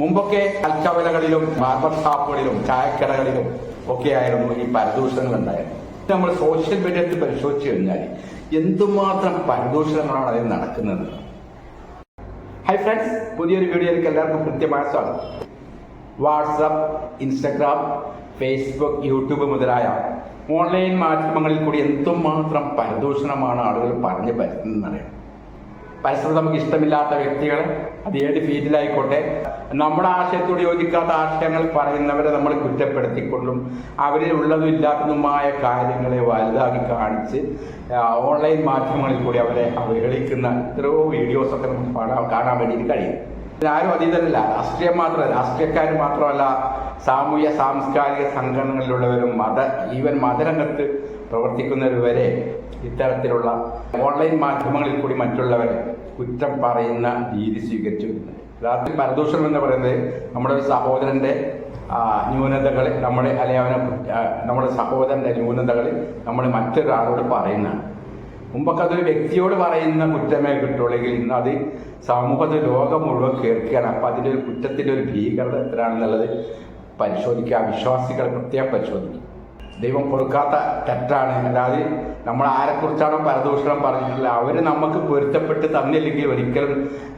മുമ്പൊക്കെ അൽക്കവലകളിലും ബാർബർ ഷാപ്പുകളിലും ചായക്കടകളിലും ഒക്കെ ആയിരുന്നു ഈ പരദൂഷണങ്ങൾ ഉണ്ടായിരുന്നത് നമ്മൾ സോഷ്യൽ മീഡിയത്തിൽ പരിശോധിച്ചു കഴിഞ്ഞാൽ എന്തുമാത്രം പരദൂഷണങ്ങളാണ് അതിൽ നടക്കുന്നത്? ഹൈ ഫ്രണ്ട്സ് പുതിയൊരു വീഡിയോയിലേക്ക് എല്ലാവർക്കും കൃത്യമായ സ്വാഗതം. വാട്സപ്പ് ഇൻസ്റ്റഗ്രാം ഫേസ്ബുക്ക് യൂട്യൂബ് മുതലായ ഓൺലൈൻ മാധ്യമങ്ങളിൽ കൂടി എന്തുമാത്രം പരദൂഷണമാണ് ആളുകൾ പറഞ്ഞു പറ്റുന്നറിയാം പരസ്പരം നമുക്ക് ഇഷ്ടമില്ലാത്ത വ്യക്തികളെ അത് ഏത് ഫീൽഡിലായിക്കോട്ടെ നമ്മുടെ ആശയത്തോട് യോജിക്കാത്ത ആശയങ്ങൾ പറയുന്നവരെ നമ്മൾ കുറ്റപ്പെടുത്തിക്കൊണ്ടും അവരിൽ ഉള്ളതും ഇല്ലാത്തതുമായ കാര്യങ്ങളെ വലുതാക്കി കാണിച്ച് ഓൺലൈൻ മാധ്യമങ്ങളിൽ കൂടി അവരെ അവഹേളിക്കുന്ന എത്രയോ വീഡിയോസൊക്കെ നമുക്ക് കാണാൻ വേണ്ടിയിട്ട് കഴിയും. ആരും അതീതരല്ല രാഷ്ട്രീയം മാത്രമല്ല രാഷ്ട്രീയക്കാർ മാത്രമല്ല സാമൂഹ്യ സാംസ്കാരിക സംഘടനകളിലുള്ളവരും മത ഈവൻ മതരംഗത്ത് പ്രവർത്തിക്കുന്നവർ വരെ ഇത്തരത്തിലുള്ള ഓൺലൈൻ മാധ്യമങ്ങളിൽ കൂടി മറ്റുള്ളവരെ കുറ്റം പറയുന്ന രീതി സ്വീകരിച്ചു. വരുന്നത് യഥാർത്ഥത്തിൽ പരദൂഷണം എന്ന് പറയുന്നത് നമ്മുടെ സഹോദരന്റെ ന്യൂനതകൾ നമ്മുടെ അല്ലെങ്കിൽ അവനെ നമ്മുടെ സഹോദരന്റെ ന്യൂനതകൾ നമ്മൾ മറ്റൊരാളോട് പറയുന്നതാണ്. മുമ്പൊക്കെ അതൊരു വ്യക്തിയോട് പറയുന്ന കുറ്റമേ കിട്ടുള്ളെങ്കിൽ ഇന്ന് അത് സമൂഹത്തിൽ ലോകം മുഴുവൻ കേൾക്കുകയാണ്. അപ്പൊ അതിന്റെ ഒരു കുറ്റത്തിന്റെ ഒരു ഭീകരത എത്രയാണെന്നുള്ളത് പരിശോധിക്കുക. വിശ്വാസികൾ പ്രത്യേകം പരിശോധിക്കും ദൈവം കൊടുക്കാത്ത തെറ്റാണ്. അതായത് നമ്മൾ ആരെക്കുറിച്ചാണോ പരദൂഷണം പറഞ്ഞിട്ടുള്ളത് അവർ നമുക്ക് പൊരുത്തപ്പെട്ട് തന്നില്ലെങ്കിൽ ഒരിക്കലും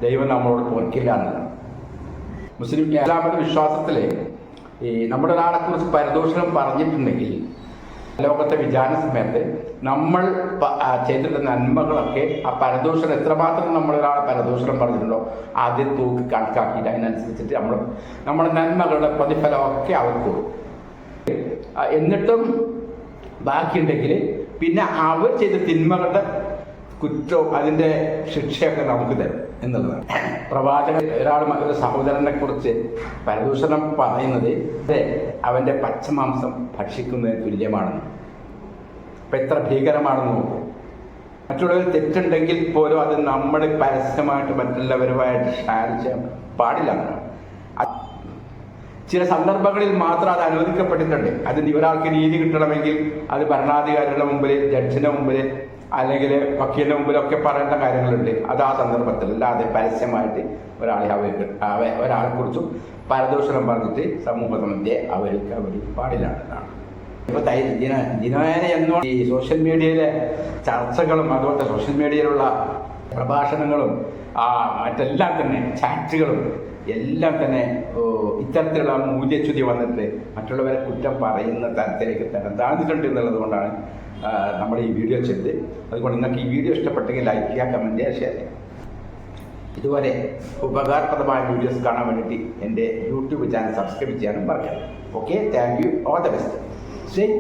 ദൈവം നമ്മളോട് പൊറുക്കില്ല എന്നുള്ളത് മുസ്ലിം ഇസ്ലാമിക വിശ്വാസത്തിൽ ഈ നമ്മുടെ ഒരാളെക്കുറിച്ച് പരദൂഷണം പറഞ്ഞിട്ടുണ്ടെങ്കിൽ ലോകത്തെ വിചാരണ സമയത്ത് നമ്മൾ ചെയ്തിട്ട നന്മകളൊക്കെ ആ പരദൂഷണം എത്രമാത്രം നമ്മളൊരാൾ പരദൂഷണം പറഞ്ഞിട്ടുണ്ടോ ആദ്യം തൂക്കി കണക്കാക്കിയിട്ട് അതിനനുസരിച്ചിട്ട് നമ്മൾ നമ്മുടെ നന്മകളുടെ പ്രതിഫലമൊക്കെ അവർക്ക് കൊടുക്കും. എന്നിട്ടും ബാക്കിയുണ്ടെങ്കിൽ പിന്നെ അവർ ചെയ്ത തിന്മകളുടെ കുറ്റവും അതിന്റെ ശിക്ഷയൊക്കെ നമുക്ക് തരും എന്നുള്ളതാണ്. പ്രവാചകൻ ഒരാൾ ഒരു സഹോദരനെ കുറിച്ച് പരദൂഷണം പറയുന്നത് അവന്റെ പച്ചമാംസം ഭക്ഷിക്കുന്നതിന് തുല്യമാണെന്ന്. അപ്പം എത്ര ഭീകരമാണെന്ന് നോക്കും. മറ്റുള്ളവർ തെറ്റുണ്ടെങ്കിൽ പോലും അത് നമ്മൾ പരസ്യമായിട്ട് മറ്റുള്ളവരുമായിട്ട് ഷെയർ ചെയ്യാൻ പാടില്ല. ചില സന്ദർഭങ്ങളിൽ മാത്രം അത് അനുവദിക്കപ്പെട്ടിട്ടുണ്ട്. അതിന് ഒരാൾക്ക് നീതി കിട്ടണമെങ്കിൽ അത് ഭരണാധികാരിയുടെ മുമ്പിൽ ജഡ്ജിന്റെ മുമ്പിൽ അല്ലെങ്കിൽ വക്കീലിന്റെ മുമ്പിലൊക്കെ പറയേണ്ട കാര്യങ്ങളുണ്ട്. അത് ആ സന്ദർഭത്തിൽ അല്ലാതെ പരസ്യമായിട്ട് ഒരാളെ അവർ അവ- ഒരാളെ കുറിച്ചും പരദൂഷണം പറഞ്ഞിട്ട് സമൂഹത്തിന്റെ അവർക്ക് അവർ പാടില്ല എന്നാണ് ഇപ്പൊ ദിന ദിനേന എന്നോ ഈ സോഷ്യൽ മീഡിയയിലെ ചർച്ചകളും അതുപോലെ സോഷ്യൽ മീഡിയയിലുള്ള പ്രഭാഷണങ്ങളും മറ്റെല്ലാം തന്നെ ചാറ്റുകളും എല്ലാം തന്നെ ഇത്തരത്തിലുള്ള മൂല്യച്യുതി വന്നിട്ട് മറ്റുള്ളവരെ കുറ്റം പറയുന്ന തരത്തിലേക്ക് തന്നെ താഴ്ന്നിട്ടുണ്ട് എന്നുള്ളത് കൊണ്ടാണ് നമ്മൾ ഈ വീഡിയോ ചെയ്തത്. അതുകൊണ്ട് നിങ്ങൾക്ക് ഈ വീഡിയോ ഇഷ്ടപ്പെട്ടെങ്കിൽ ലൈക്ക് ചെയ്യുക കമന്റ് ചെയ്യുക ഷെയർ ചെയ്യുക. ഇതുവരെ ഉപകാരപ്രദമായ വീഡിയോസ് കാണാൻ വേണ്ടിയിട്ട് എന്റെ യൂട്യൂബ് ചാനൽ സബ്സ്ക്രൈബ് ചെയ്യാനും പറയാം okay thank you all the best ശരി